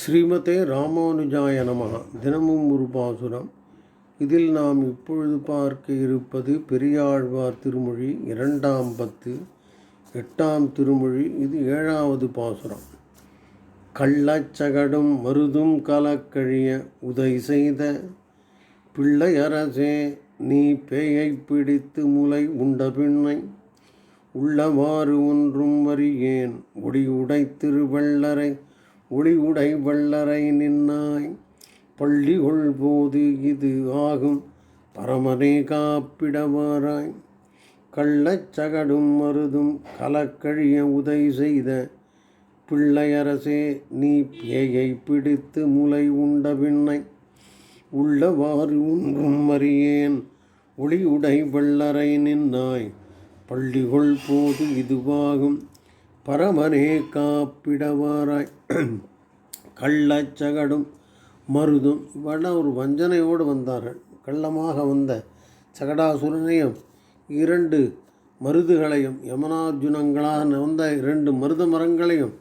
ஸ்ரீமதே ராமானுஜாய நமகா தினமும் ஒரு பாசுரம். இதில் நாம் இப்பொழுது பார்க்க இருப்பது பெரியாழ்வார் திருமொழி இரண்டாம் பத்து எட்டாம் திருமொழி இது ஏழாவது பாசுரம். கள்ளச்சகடும் மருதும் கலக்கழிய உதை செய்த பிள்ளையரசே நீ பேயை பிடித்து முலை உண்ட பின்னை உள்ளவாறு ஒன்றும் வரியேன் ஒடி உடை திருவள்ளரை ஒளி உடை வள்ளரை நின்னாய். பள்ளிகொள் போது இது ஆகும். பரமனே காப்பிடவாராய் கள்ளச்சகடும் மருதும் கலக்கழிய உதை செய்த பிள்ளையரசே நீ பேயை பிடித்து முலை உண்ட பின்னை உள்ளவாறு ஒன்றும் அறியேன். ஒளி உடை வெள்ளரை நின்னாய். பள்ளிகொள் போது இதுவாகும் பரமனே காப்பிடவாராய் கள்ளச்சகடும் மருதும் இவெல்லாம் ஒரு வஞ்சனையோடு வந்தார்கள். கள்ளமாக வந்த சகடாசுரனையும் இரண்டு மருதுகளையும் யமனார்ஜுனங்களாக வந்த இரண்டு மருத மரங்களையும்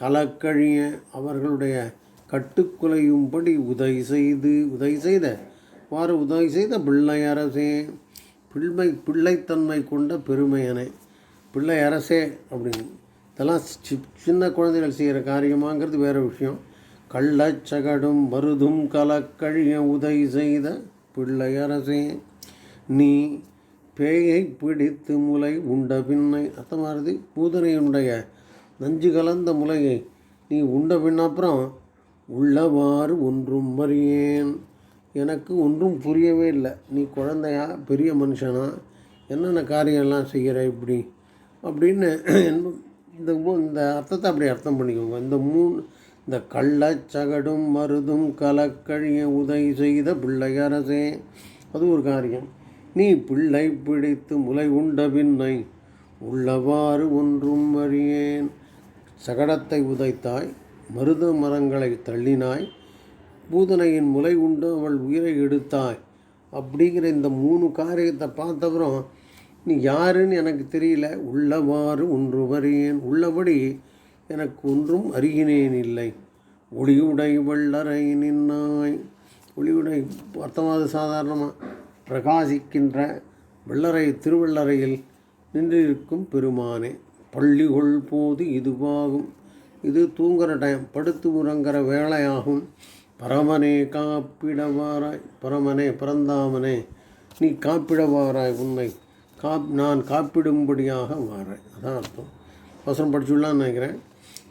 கலக்கழிய அவர்களுடைய கட்டுக்குலையும்படி உதவி செய்து உதவி செய்த வாறு உதவி செய்த பிள்ளை அரசே பிள்ளை பிள்ளைத்தன்மை கொண்ட பெருமையனே பிள்ளை அரசே அப்படின்னு. இதெல்லாம் சி- சின்ன குழந்தைகள் செய்கிற காரியமாங்கிறது வேறு விஷயம். கள்ளச்சகடும் மருதும் கலக்கழிய உதவி செய்த பிள்ளையரசே நீ பேயை பிடித்து முலை உண்ட பின்னை. அர்த்தமானது பூதனையுடைய நஞ்சு கலந்த முலையை நீ உண்ட பின்னப்புறம் உள்ளவாறு ஒன்றும் அறியேன் எனக்கு ஒன்றும் புரியவே இல்லை. நீ குழந்தையா பெரிய மனுஷனா என்னென்ன காரியம்லாம் செய்கிற இப்படி? அப்படின்னு இந்த இந்த அர்த்தத்தை அப்படி அர்த்தம் பண்ணிக்கோங்க. இந்த மூணு இந்த கள்ளச்சகடும் மருதும் கலக்கழிய உதவி செய்த பிள்ளையரசே. அது ஒரு காரியம். நீ பிள்ளை பிடித்து முலை உண்ட பின்னை உள்ளவாறு ஒன்றும் அறியேன். சகடத்தை உதைத்தாய் மருத மரங்களை தள்ளினாய் பூதனையின் முலை உண்டு அவள் உயிரை எடுத்தாய். அப்படிங்கிற இந்த மூணு காரியத்தை பார்த்தப்புறம் நீ யாருன்னு எனக்கு தெரியல. உள்ளவாறு ஒன்று வரியேன் உள்ளபடி எனக்கு ஒன்றும் அறிகினேன் இல்லை ஒளியுடை வள்ளரை நின்னாய். ஒளியுடை அர்த்தமாவது சாதாரணமாக பிரகாசிக்கின்ற வெள்ளரை திருவள்ளரையில் நின்றிருக்கும் பெருமானே பள்ளிகொள் போது இதுவாகும். இது தூங்குற டைம் படுத்து உறங்குற வேலையாகும் பரமனே காப்பிடவாராய். பரமனே பரந்தாமனே நீ காப்பிடவாராய் உன்னை. காப் நான் காப்பிடும்படியாக வாராய். அதான் அர்த்தம். வசனம் படிச்சுடலான்னு நினைக்கிறேன்.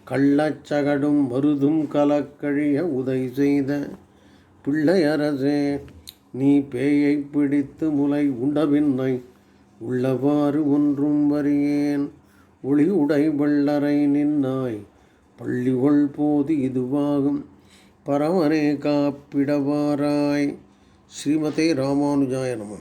கள்ளச்சகடும் மருதும் கலக்கழிய உதை செய்த பிள்ளையரசே நீ பேயை பிடித்து முலை உண்டபின்னை உள்ளவாறு ஒன்றும் வரியேன் ஒளி உடை வெள்ளரை நின்னாய் பள்ளிகொள் போது இதுவாகும். பரமனே காப்பிடவாராய். ஸ்ரீமதே ராமானுஜாய நம.